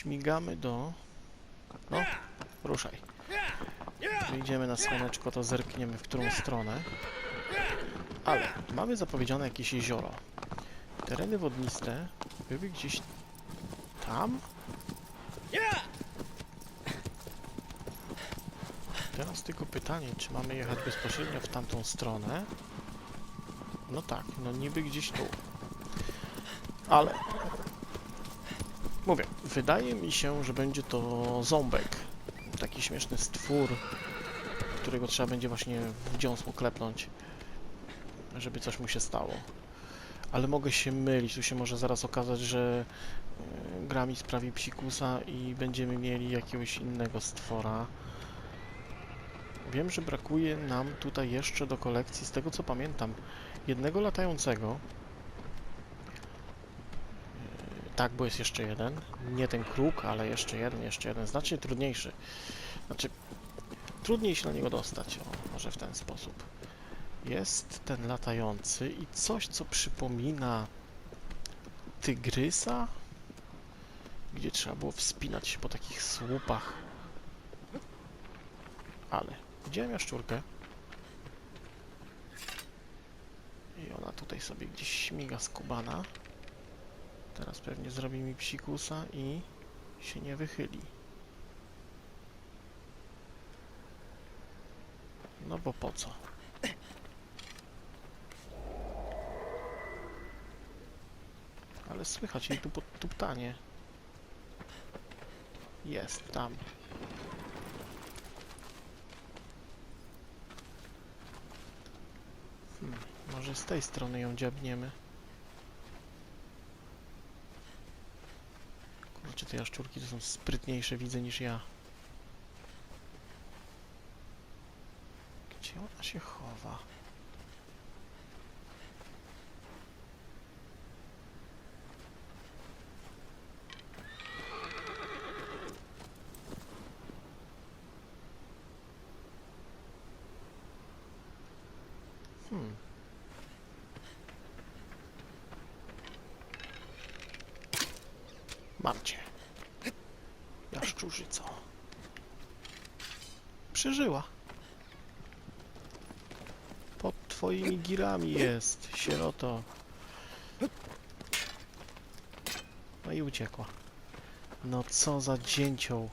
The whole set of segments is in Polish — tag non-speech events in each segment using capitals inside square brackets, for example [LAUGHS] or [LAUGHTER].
Śmigamy do... No, ruszaj. Wyjdziemy na słoneczko, to zerkniemy w którą stronę. Ale mamy zapowiedziane jakieś jezioro. Tereny wodniste były gdzieś tam? Teraz tylko pytanie, czy mamy jechać bezpośrednio w tamtą stronę? No tak, no niby gdzieś tu. Ale... Mówię, wydaje mi się, że będzie to ząbek. Taki śmieszny stwór, którego trzeba będzie właśnie w dziąsło klepnąć, żeby coś mu się stało. Ale mogę się mylić, tu się może zaraz okazać, że e, gra mi sprawi psikusa i będziemy mieli jakiegoś innego stwora. Wiem, że brakuje nam tutaj jeszcze do kolekcji, z tego co pamiętam, jednego latającego. Tak, bo jest jeszcze jeden. Nie ten kruk, ale jeszcze jeden, jeszcze jeden. Znacznie trudniejszy. Znaczy, trudniej się na niego dostać, o, może w ten sposób. Jest ten latający i coś, co przypomina tygrysa, gdzie trzeba było wspinać się po takich słupach. Ale widziałem jaszczurkę. I ona tutaj sobie gdzieś śmiga skubana. Teraz pewnie zrobi mi psikusa i się nie wychyli. No bo po co? Ale słychać jej tu tuptanie. Jest tam. Hmm, może z tej strony ją dziabniemy. Kurczę, te jaszczurki to są sprytniejsze, widzę, niż ja. Gdzie ona się chowa? Hmm. Mam cię. Jaszczurzyco. Przeżyła. Pod girami jest, sieroto. No i uciekła. No co za dzięcioł.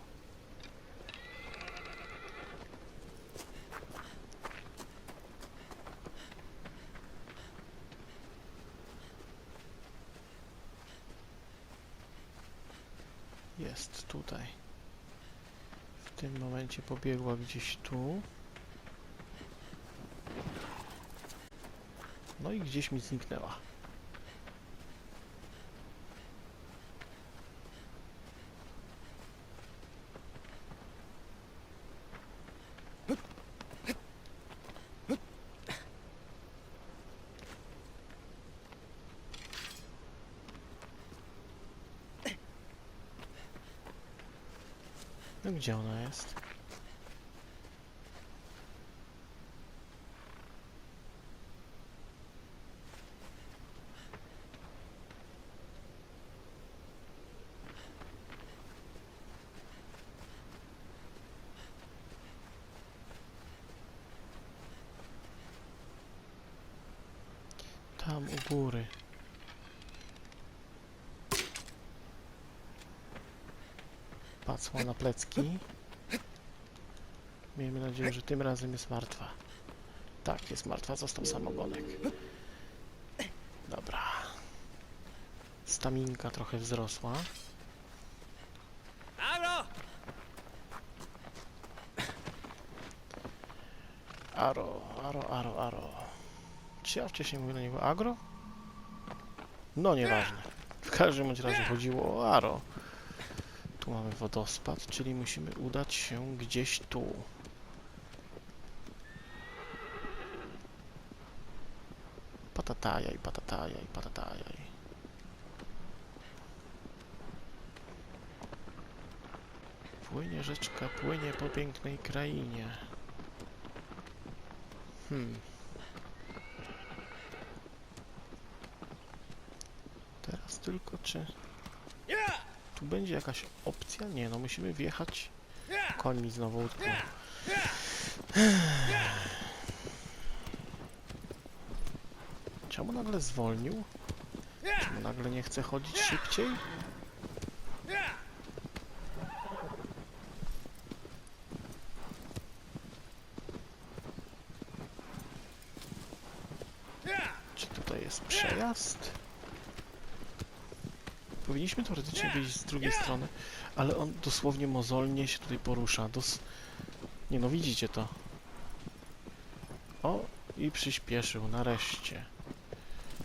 Jest tutaj. W tym momencie pobiegła gdzieś tu. No i gdzieś mi zniknęła. No gdzie ona jest? Tam u góry. Na plecki. Miejmy nadzieję, że tym razem jest martwa. Tak, jest martwa, został samogonek. Dobra. Staminka trochę wzrosła. Aro, aro, aro, aro. Czy ja wcześniej mówiłem na niego agro? No nieważne. W każdym bądź razie chodziło o aro. Tu mamy wodospad, czyli musimy udać się gdzieś tu. Patatajaj, patatajaj, patatajaj. Płynie rzeczka, płynie po pięknej krainie. Hmm. Teraz tylko czy... Tu będzie jakaś opcja? Nie, no musimy wjechać. Koń mi znowu utknął. Czemu nagle zwolnił? Czemu nagle nie chce chodzić szybciej? Czy tutaj jest przejazd? Powinniśmy teoretycznie wyjść z drugiej strony, ale on dosłownie mozolnie się tutaj porusza. Dos... Nie no, widzicie to. O, i przyspieszył, nareszcie.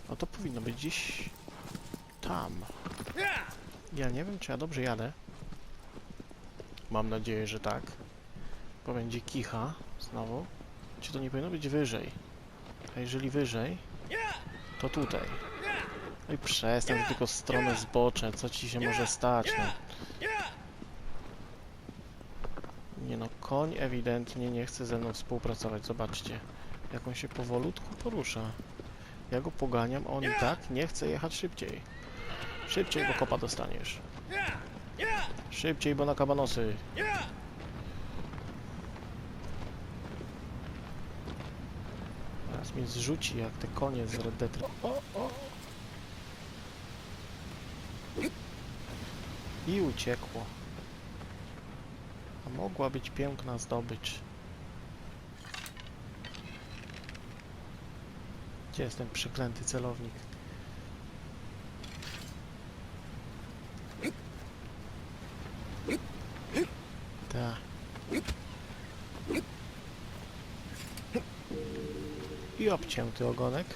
No to powinno być gdzieś tam. Ja nie wiem, czy ja dobrze jadę. Mam nadzieję, że tak. Bo będzie kicha znowu. Czy to nie powinno być wyżej? A jeżeli wyżej, to tutaj. No i przestań, tylko stronę zbocze, co ci się może stać, no. Nie no, koń ewidentnie nie chce ze mną współpracować, zobaczcie. Jak on się powolutku porusza. Ja go poganiam, a on i tak nie chce jechać szybciej. Szybciej, bo kopa dostaniesz. Szybciej, bo na kabanosy. Teraz mnie zrzuci jak te konie z Red Dead. O, o. I uciekło. A mogła być piękna zdobycz. Gdzie jest ten przeklęty celownik? Ta. I obcięty ogonek.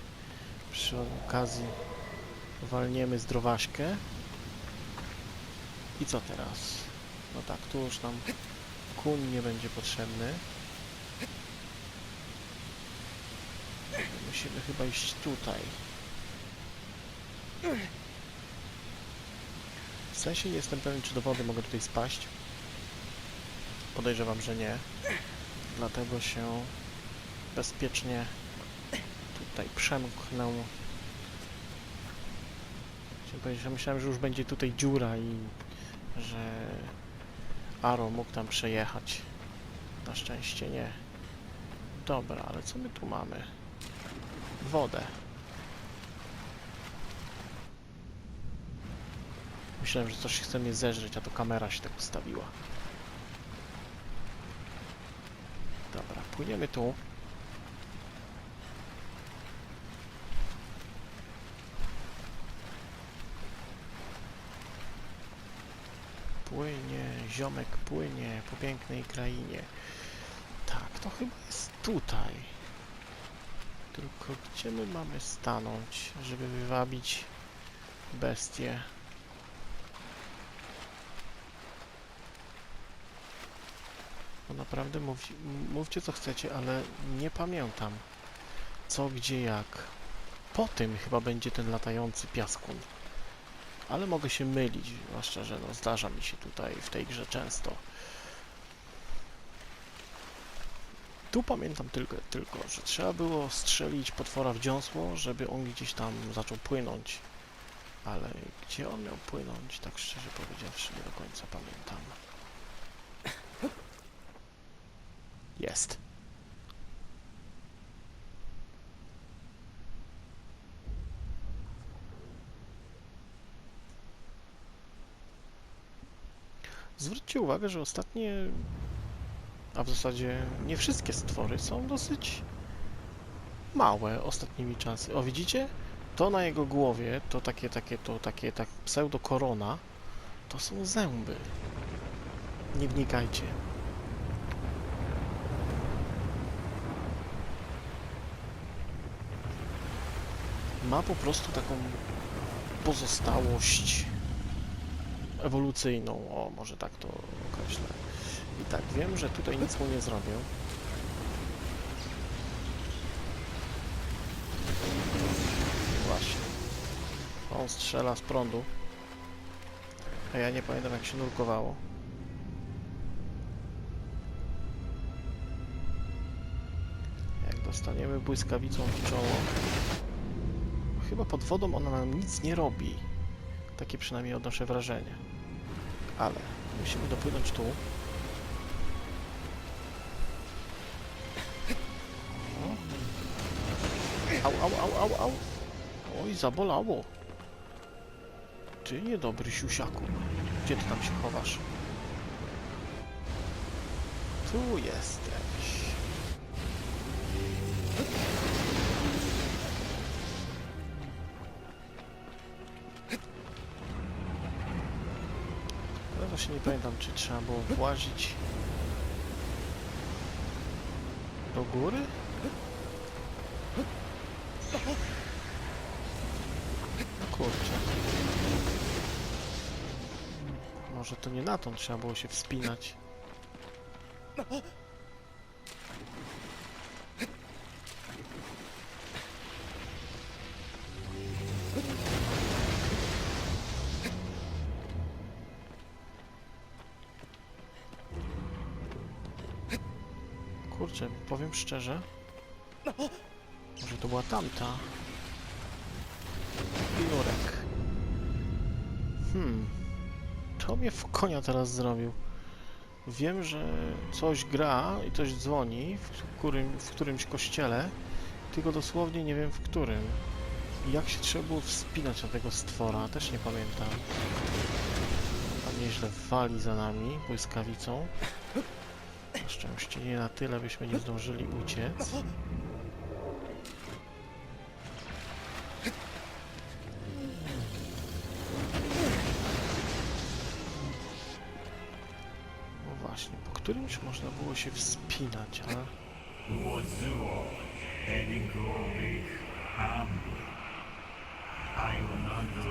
Przy okazji walniemy zdrowaśkę. I co teraz? No tak, tu już nam kuń nie będzie potrzebny. Musimy chyba iść tutaj. W sensie nie jestem pewien, czy do wody mogę tutaj spaść. Podejrzewam, że nie. Dlatego się bezpiecznie tutaj przemknę. Chciałem powiedzieć, że myślałem, że już będzie tutaj dziura i że Aro mógł tam przejechać. Na szczęście nie. Dobra, ale co my tu mamy? Wodę. Myślałem, że coś chce mnie zeżreć, a to kamera się tak ustawiła. Dobra, płyniemy tu. Płynie, ziomek płynie po pięknej krainie. Tak, to chyba jest tutaj. Tylko gdzie my mamy stanąć, żeby wywabić bestię? Bo naprawdę mów, mówcie co chcecie, ale nie pamiętam co, gdzie, jak. Po tym chyba będzie ten latający piaskun. Ale mogę się mylić, zwłaszcza, że no, zdarza mi się tutaj w tej grze często. Tu pamiętam tylko, tylko, że trzeba było strzelić potwora w dziąsło, żeby on gdzieś tam zaczął płynąć. Ale gdzie on miał płynąć, tak szczerze powiedziawszy, nie do końca pamiętam. Jest. Zwróćcie uwagę, że ostatnie, a w zasadzie nie wszystkie stwory są dosyć małe ostatnimi czasy. O, widzicie? To na jego głowie, to takie, takie, to takie, tak pseudo korona, to są zęby. Nie wnikajcie. Ma po prostu taką pozostałość ewolucyjną, o może tak to określę. I tak, wiem, że tutaj nic mu nie zrobię. Właśnie. On strzela z prądu. A ja nie pamiętam jak się nurkowało. Jak dostaniemy błyskawicą w czoło. Chyba pod wodą ona nam nic nie robi. Takie przynajmniej odnoszę wrażenie. Ale musimy dopłynąć tu. Au, au, au, au, au. Oj, zabolało. Ty niedobry siusiaku. Gdzie ty tam się chowasz? Tu jesteś. Właśnie nie pamiętam, czy trzeba było włazić do góry? No kurczę. Może to nie na tą trzeba było się wspinać. Powiem szczerze. Może to była tamta. Jurek. Hmm. To mnie w konia teraz zrobił. Wiem, że coś gra i coś dzwoni w, którym, w którymś kościele, tylko dosłownie nie wiem w którym. Jak się trzeba było wspinać na tego stwora, też nie pamiętam. Tam nieźle wali za nami błyskawicą. Na szczęście nie na tyle, byśmy nie zdążyli uciec. No właśnie, po którymś można było się wspinać, ale... Wozuo, Edigovi, Hambu, Ionando,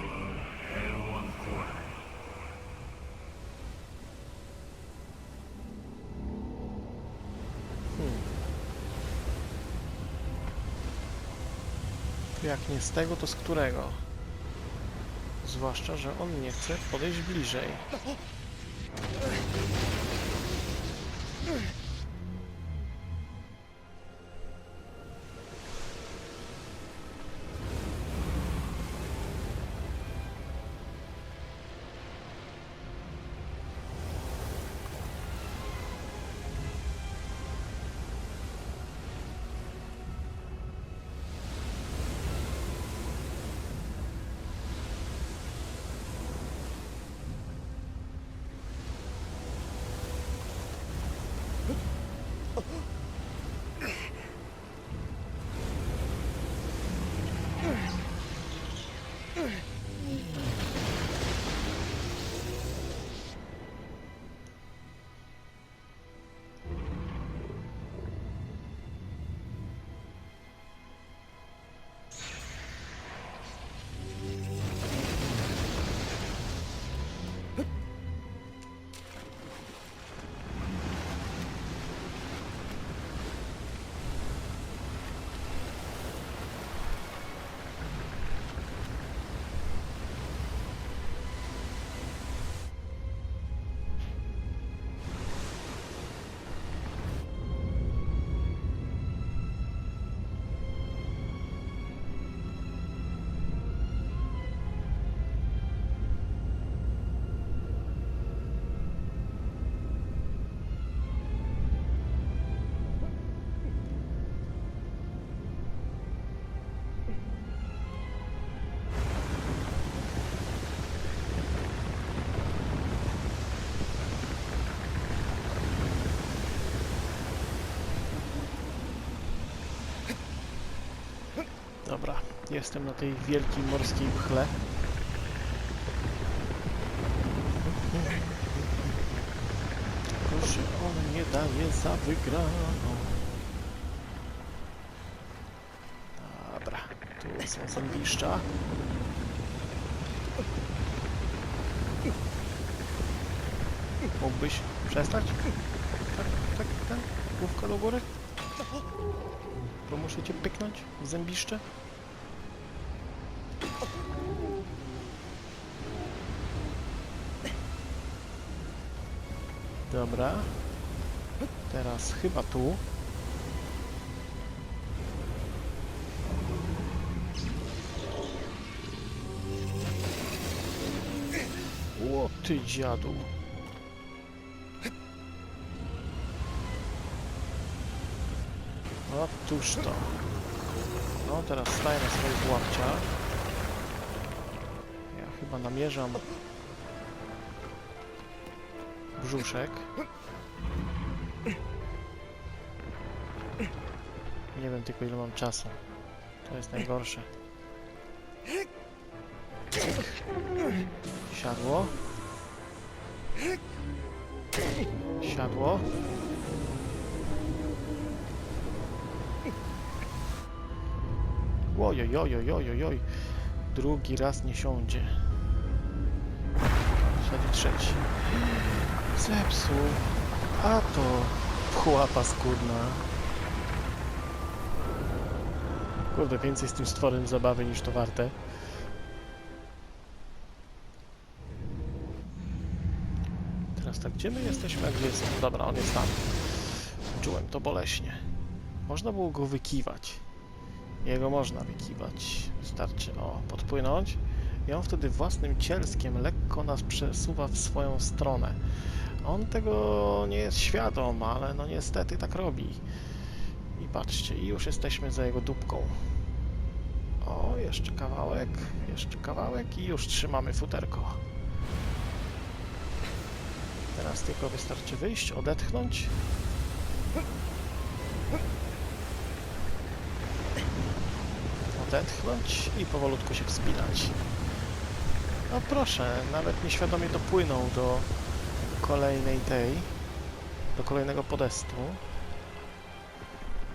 Jak nie z tego, to z którego? Zwłaszcza, że on nie chce podejść bliżej. Jestem na tej wielkiej morskiej. Tylko, że on nie daje za wygraną. Dobra, tu są zębiszcza. Mógłbyś przestać? Tak, tak, tak. Główka do góry. To muszę cię pyknąć w zębiszcze. Dobra. Teraz chyba tu. O ty dziadu. No tuż to. No teraz staję na swoich łapciach. Chyba namierzam brzuszek. Nie wiem tylko ile mam czasu. To jest najgorsze. Siadło. Siadło. Ojojojojojoj. Drugi raz nie siądzie. Trzeci. Zepsuł. A to chłapa skórna. Kurde, więcej z tym stworem zabawy niż to warte. Teraz tak, gdzie my jesteśmy, a gdzie jest? Dobra, on jest tam. Czułem to boleśnie. Można było go wykiwać. Jego można wykiwać. Wystarczy, o, podpłynąć. I on wtedy własnym cielskiem lekko nas przesuwa w swoją stronę. On tego nie jest świadom, ale no niestety tak robi. I patrzcie, już jesteśmy za jego dupką. O, jeszcze kawałek, jeszcze kawałek i już trzymamy futerko. Teraz tylko wystarczy wyjść, odetchnąć. Odetchnąć i powolutku się wspinać. No proszę, nawet nieświadomie dopłynął do kolejnej tej, do kolejnego podestu.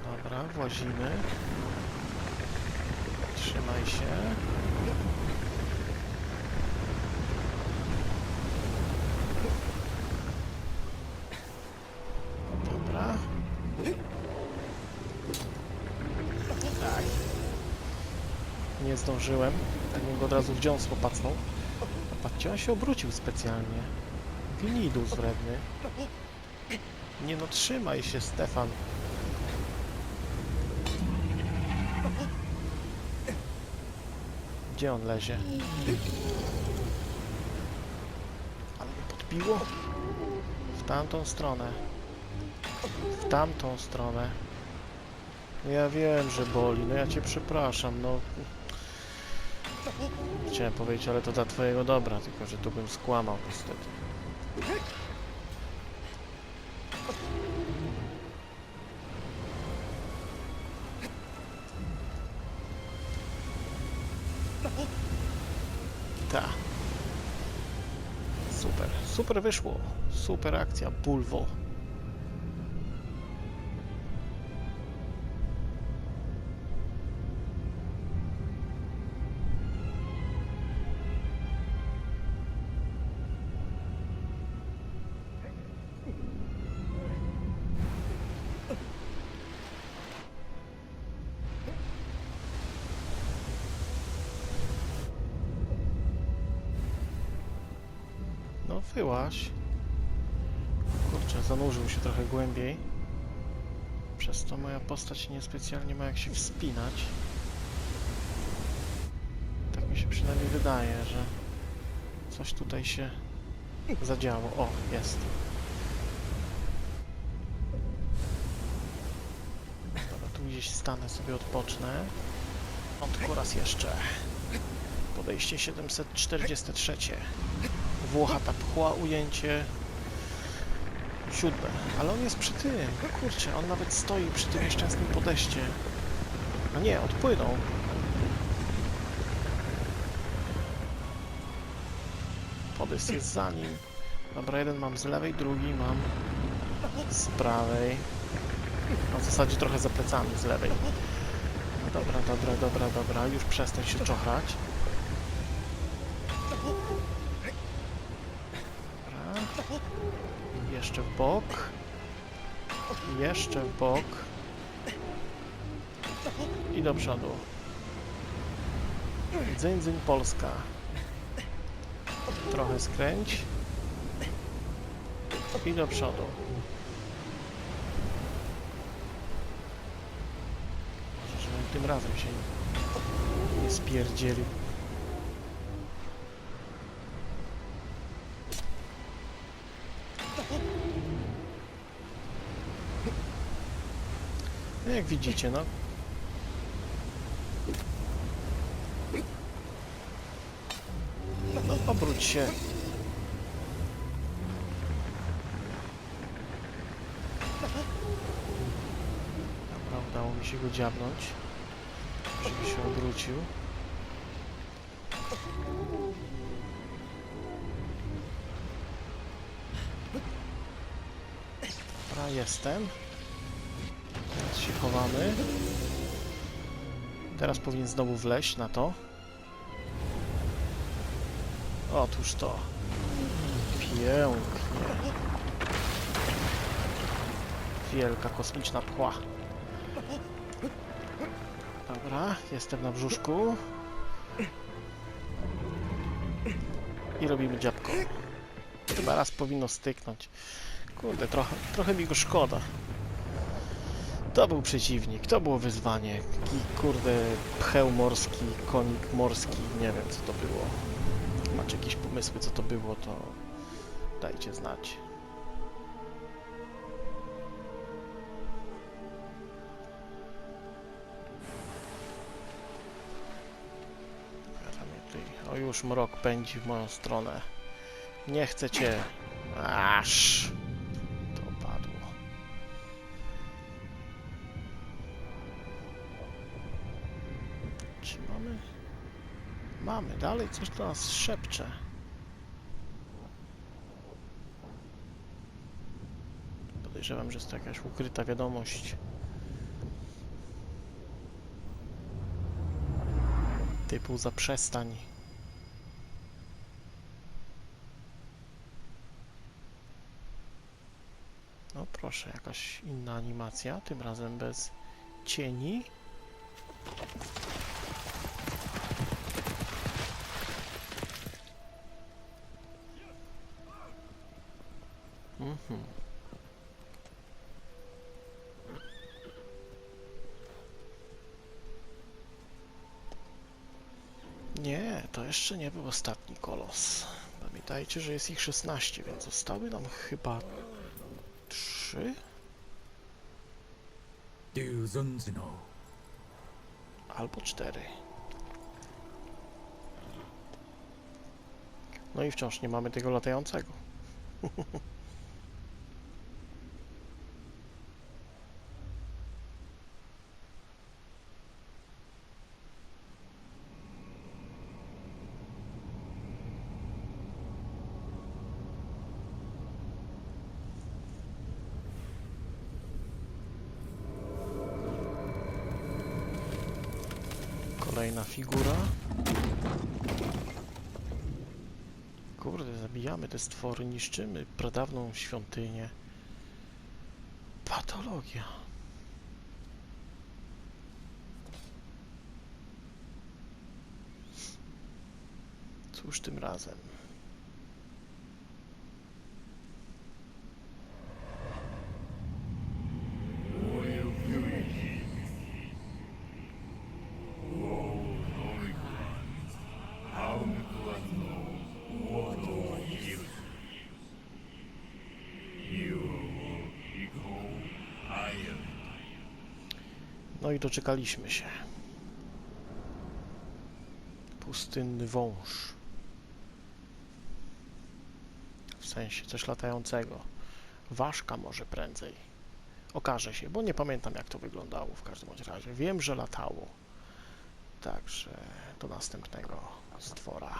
Dobra, włazimy. Trzymaj się. Dobra. Tak. Nie zdążyłem. Tak bym go od razu w dziąsło pacnął. Patrzcie, on się obrócił specjalnie. Gnidus wredny. Nie no, trzymaj się, Stefan. Gdzie on lezie? Ale mnie podbiło? W tamtą stronę. W tamtą stronę. Ja wiem, że boli, no ja cię przepraszam, no... Chciałem powiedzieć, ale to dla twojego dobra, tylko że tu bym skłamał niestety. Ta. Super, super wyszło. Super akcja, bulwo. Wyłaś. Kurczę, zanurzył się trochę głębiej. Przez to moja postać niespecjalnie ma jak się wspinać. Tak mi się przynajmniej wydaje, że coś tutaj się zadziało. O, jest. Dobra, tu gdzieś stanę sobie, odpocznę. Tylko raz jeszcze. Podejście 743. Włochata pchła, ujęcie siódme. Ale on jest przy tym. Kurczę, on nawet stoi przy tym nieszczęsnym podejście. A nie, odpłynął. Podejść jest za nim. Dobra, jeden mam z lewej, drugi mam z prawej. No, w zasadzie trochę za plecami z lewej. Dobra, dobra, dobra, dobra. Już przestań się czochrać. Dobra. Jeszcze w bok. Jeszcze w bok. I do przodu. Dzyń, dzyń, Polska. Trochę skręć. I do przodu. Może, żebym tym razem się nie, spierdzielił. Jak widzicie, no. No, obróć się. Dobra, udało mi się go dziabnąć, żeby się obrócił. Dobra, jestem. Się chowamy. Teraz powinien znowu wleźć na to. Otóż to. Pięknie. Wielka kosmiczna pchła. Dobra, jestem na brzuszku. I robimy dziabko. Chyba raz powinno styknąć. Kurde, trochę, trochę mi go szkoda. To był przeciwnik, to było wyzwanie. Taki, kurde, pcheł morski, konik morski, nie wiem co to było. Macie jakieś pomysły co to było, to dajcie znać. O już mrok pędzi w moją stronę. Nie chcę cię. Aż. Mamy. Dalej coś do nas szepcze. Podejrzewam, że jest to jakaś ukryta wiadomość. Typu zaprzestań. No proszę, jakaś inna animacja, tym razem bez cieni. Mhm. Nie, to jeszcze nie był ostatni kolos. Pamiętajcie, że jest ich 16, więc zostały nam chyba trzy? Albo cztery. No i wciąż nie mamy tego latającego. [LAUGHS] Kolejna figura. Kurde, zabijamy te stwory, niszczymy pradawną świątynię. Patologia. Cóż tym razem? No i doczekaliśmy się. Pustynny wąż. W sensie coś latającego. Ważka może prędzej. Okaże się, bo nie pamiętam jak to wyglądało w każdym razie. Wiem, że latało. Także do następnego stwora.